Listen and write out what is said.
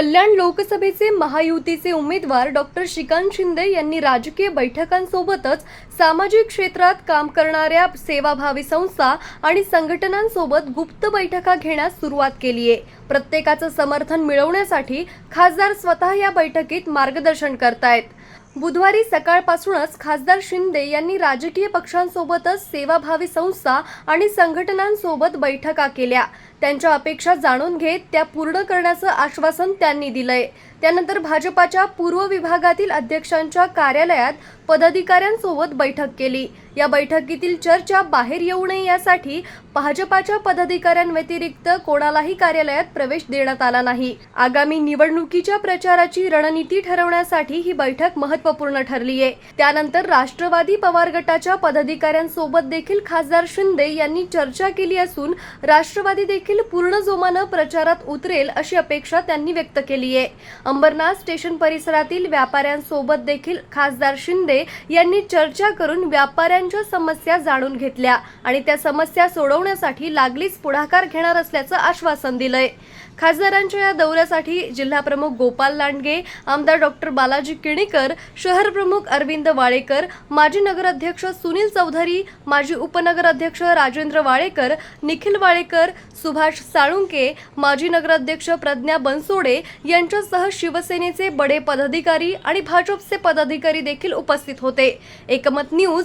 कल्याण लोकसभेचे महायुतीचे उमेदवार डॉक्टर श्रीकांत शिंदे यांनी राजकीय बैठकांसोबतच सामाजिक क्षेत्रात काम करणाऱ्या सेवाभावी संस्था आणि संघटनांसोबत गुप्त बैठका घेण्यास सुरुवात केली आहे. प्रत्येकाचं समर्थन मिळवण्यासाठी खासदार स्वतः या बैठकीत मार्गदर्शन करतायत. बुधवारी सकाळपासूनच खासदार शिंदे यांनी राजकीय पक्षांसोबतच सेवाभावी संस्था आणि संघटनांसोबत बैठका केल्या. त्यांच्या अपेक्षा जाणून घेत त्या पूर्ण करण्याचं आश्वासन त्यांनी दिलंय. त्यानंतर भाजपाच्या पूर्व विभागातील अध्यक्षांच्या कार्यालयात पदाधिकाऱ्यांसोबत बैठक केली. या बैठकीतील चर्चा बाहेर येऊ नये यासाठी भाजपाच्या पदाधिकाऱ्यांव्यतिरिक्त कोणालाही कार्यालयात प्रवेश देण्यात आला नाही. आगामी निवडणुकीच्या प्रचाराची रणनीती ठरवण्यासाठी ही बैठक महत्त्वपूर्ण ठरली आहे. त्यानंतर राष्ट्रवादी पवार गटाच्या पदाधिकाऱ्यांसोबत देखील खासदार शिंदे यांनी चर्चा केली असून राष्ट्रवादी देखील पूर्ण जोमानं प्रचारात उतरेल अशी अपेक्षा त्यांनी व्यक्त केली आहे. अंबरनाथ स्टेशन परिसरातील व्यापाऱ्यांसोबत देखील खासदार शिंदे यांनी चर्चा करून शेतकऱ्यांच्या समस्या जाणून घेतल्या आणि त्या समस्या सोडवण्यासाठी लागलीच पुढाकार घेणार असल्याचं आश्वासन दिलंय. खासदारांच्या या दौऱ्यासाठी जिल्हाप्रमुख गोपाल लांडगे आमदार डॉक्टर बालाजी किणीकर शहर प्रमुख अरविंद वाळेकर माजी नगराध्यक्ष सुनील चौधरी माजी उपनगराध्यक्ष राजेंद्र वाळेकर निखिल वाळेकर सुभाष साळुंके माजी नगराध्यक्ष प्रज्ञा बनसोडे यांच्यासह शिवसेनेचे बडे पदाधिकारी आणि भाजपचे पदाधिकारी देखील उपस्थित होते. एकमत न्यूज